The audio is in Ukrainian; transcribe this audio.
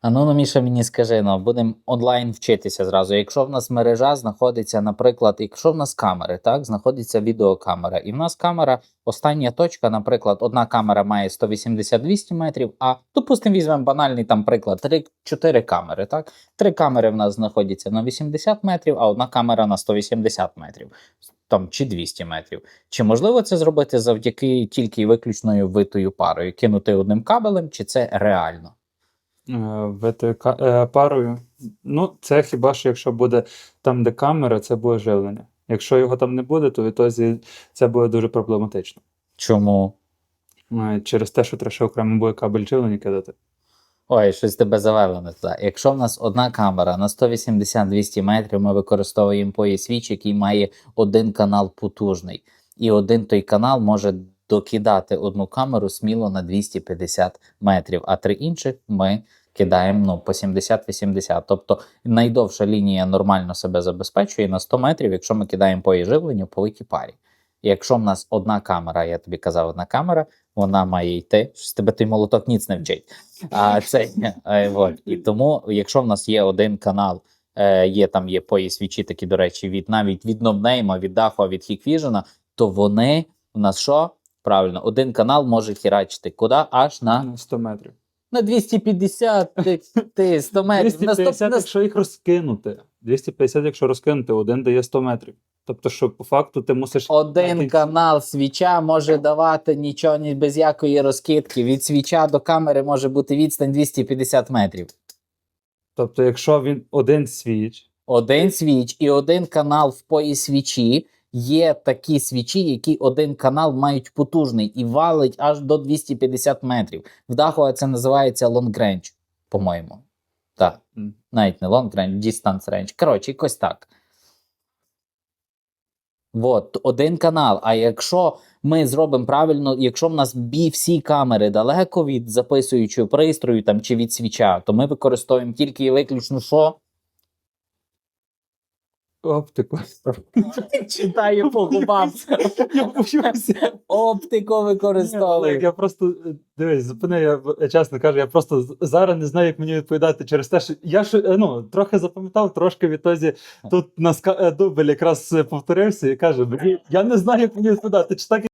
А ну, Міша, мені скажи, ну, будемо онлайн вчитися зразу. Якщо в нас мережа знаходиться, наприклад, якщо в нас камери, так, знаходиться відеокамера, і в нас камера, остання точка, наприклад, одна камера має 180-200 метрів, а, допустимо, візьмемо банальний там приклад, 3-4 камери, так? Три камери в нас знаходяться на 80 метрів, а одна камера на 180 метрів, там, чи 200 метрів. Чи можливо це зробити завдяки тільки виключною витою парою, кинути одним кабелем, чи це реально? Е, витою е, парою. Ну, це хіба що якщо буде там, де камера, це буде живлення. Якщо його там не буде, то відтоді це буде дуже проблематично. Чому? Е, Через те, що треба ще окремо буде кабель живлення кидати. Ой, щось тебе завело не туди. Якщо в нас одна камера на 180-200 метрів, ми використовуємо пояс-свіч, який має один канал потужний, і один той канал може докидати одну камеру сміло на 250 метрів, а три інших ми кидаємо ну, по 70-80. Тобто найдовша лінія нормально себе забезпечує на 100 метрів, якщо ми кидаємо пояс живлення по великій парі. Якщо в нас одна камера, я тобі казав, одна камера, вона має йти. Щось тебе той молоток ніц не вчить. А це е, от. і тому, якщо в нас є один канал, е, є там є пояс свічі, такі, до речі, від навіть від Нобнейма, від Даху, від Хіквіжена, то вони у нас що? Правильно, один канал може хірачити куди? Аж на, На 100 метрів. на 250, ти, ти 100 метрів. На 100, 250, якщо їх розкинути. 250, якщо розкинути, один дає 100 метрів. Тобто, що по факту ти мусиш. Один Один. канал свіча може давати нічого ні без якої розкидки. Від свіча до камери може бути відстань 250 метрів. Тобто, якщо він один свіч, Один свіч і один канал в пояс свічі. Є такі свічі, які один канал мають потужний і валить аж до 250 метрів. В Дахуа це називається long range, по-моєму. Так, Мгм. навіть не long range, distance range. Коротше, якось так. От, один канал. А якщо ми зробимо правильно, якщо в нас бі всі камери далеко від записуючого пристрою там, чи від свіча, то ми використовуємо тільки і виключно що? Оптику. Читаю по губам. Я почувся. Оптику використовую. Я просто е, дивись, зупини, я чесно кажу, я просто зараз не знаю, як мені відповідати через те, що я ж е, ну, трохи запам'ятав, трошки відтоді тут на ска- е, дубль якраз повторився і каже: я не знаю, як мені відповідати. Чи так